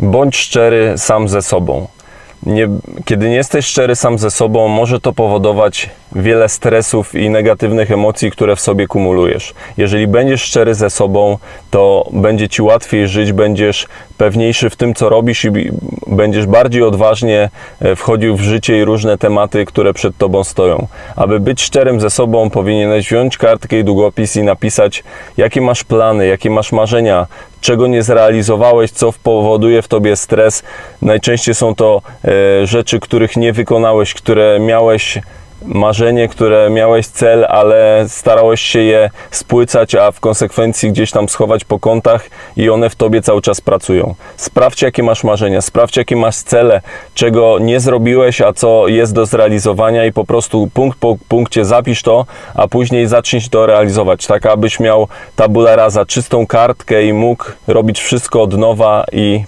Bądź szczery sam ze sobą. Nie, kiedy nie jesteś szczery sam ze sobą, może to powodować wiele stresów i negatywnych emocji, które w sobie kumulujesz. Jeżeli będziesz szczery ze sobą, to będzie ci łatwiej żyć, będziesz pewniejszy w tym, co robisz i będziesz bardziej odważnie e, wchodził w życie i różne tematy, które przed tobą stoją. Aby być szczerym ze sobą, powinieneś wziąć kartkę i długopis i napisać, jakie masz plany, jakie masz marzenia, czego nie zrealizowałeś, co powoduje w tobie stres. Najczęściej są to e, rzeczy, których nie wykonałeś, które miałeś marzenie, które miałeś cel, ale starałeś się je spłycać, a w konsekwencji gdzieś tam schować po kątach i one w tobie cały czas pracują. Sprawdź, jakie masz marzenia, sprawdź, jakie masz cele, czego nie zrobiłeś, a co jest do zrealizowania i po prostu punkt po punkcie zapisz to, a później zacznij to realizować, tak abyś miał tabula rasa, czystą kartkę i mógł robić wszystko od nowa i